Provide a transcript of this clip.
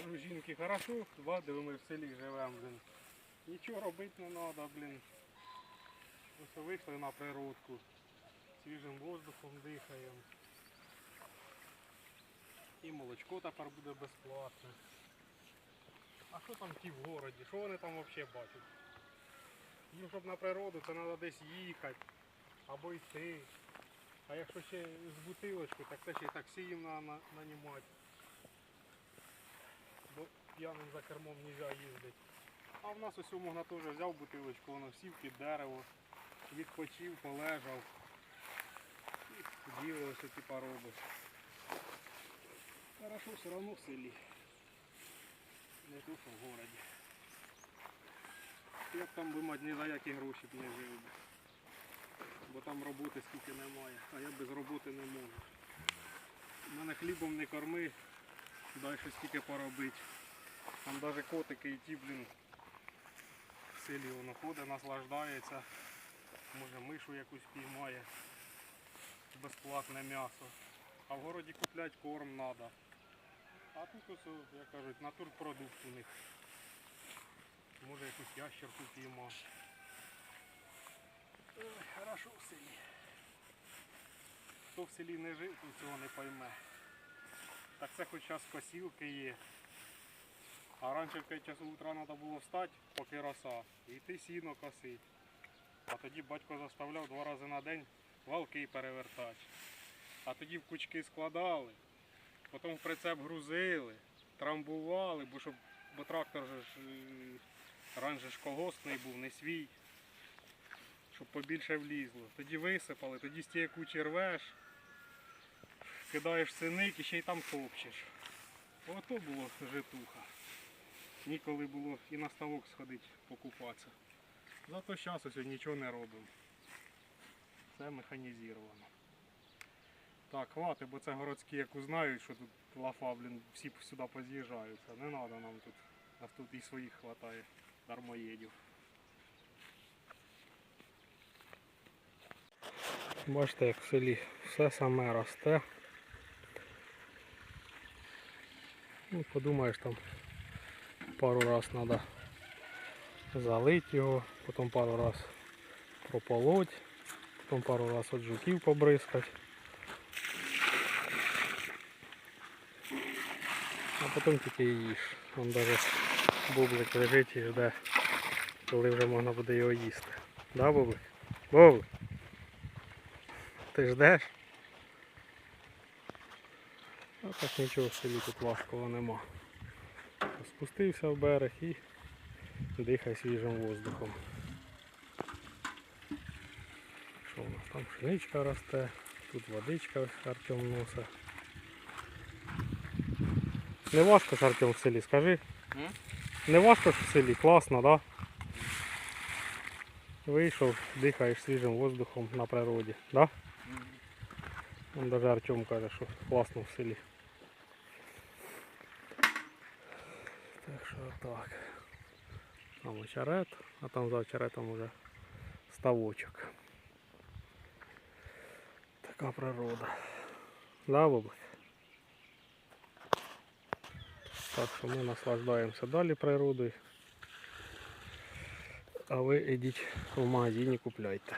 Кажу, жінки, хорошо, бачили, ми в селі живемо, блін. Нічого робити не треба, блін. Ось вийшли на природку, свіжим воздухом дихаємо. І молочко тепер буде безплатне. А що там ті в городі? Що вони там взагалі бачать? Їм, щоб на природу, це треба десь їхати або йти. А якщо ще з бутилочку, так це ще й таксі їм на, на, нанімати. П'яним за кермом не можна їздити. А в нас ось можна теж взяв бутилочку, воно сів під дерево, відпочив, полежав. І діло ось типа робиш. Хорошо, все одно в селі. Не то, що в городі. Б там би мать ні за які гроші б не жив. би. Бо там роботи скільки немає, а я без роботи не можу. Мене хлібом не корми, дай щось тільки поробити. Там навіть котики і ті, блін, в селі воно ходить, наслаждається. Може мишу якусь піймає. Безплатне м'ясо. А в городі купляти корм треба. А тут як кажуть, натурпродукт у них. Може якусь ящерку піймав. Хорошо в селі. Хто в селі не жив, то цього не пойме. Так це хоч час косілки є. А раніше в 5 часу утра треба було встати, поки роса, і йти сіно косити. А тоді батько заставляв два рази на день валки перевертати. А тоді в кучки складали, потім в прицеп грузили, трамбували, бо щоб бо трактор же ж е, раніше ж колгоспний був, не свій щоб побільше влізло. Тоді висипали, тоді з тієї кучі рвеш, кидаєш синик і ще й там топчеш. Ото було житуха. Ніколи було і на ставок сходити покупатися. Зато зараз ось нічого не робимо. Все механізовано. Так, хватить, бо це городські, як узнають, що тут лафа, блін, всі сюди поз'їжджаються. Не треба нам тут. Нас тут і своїх хватає, дармоєдів. Бачите, як в селі все саме росте. Ну, подумаєш, там пару раз треба залити його, потім пару раз прополоть, потім пару раз от жуків побризкати. А потім тільки їж. Вон навіть бублик лежить і жде, коли вже можна буде його їсти. Да, бублик? Бублик? Ти ждеш? А так нічого в селі тут важкого нема. Спустився в берег і дихай свіжим воздухом. Що у нас там пшеничка росте, тут водичка Артем носить. Не важко ж Артем в селі, скажи. Не важко ж в селі, класно, так? Да? Вийшов, дихаєш свіжим воздухом на природі, да? Вон даже Артем каже, що класно в селі. Так що так. Там очерет, а там за очеретом уже ставочок. Така природа. Да, баблик? Так що ми наслаждаємося далі природою. А ви йдіть в магазині купляйте.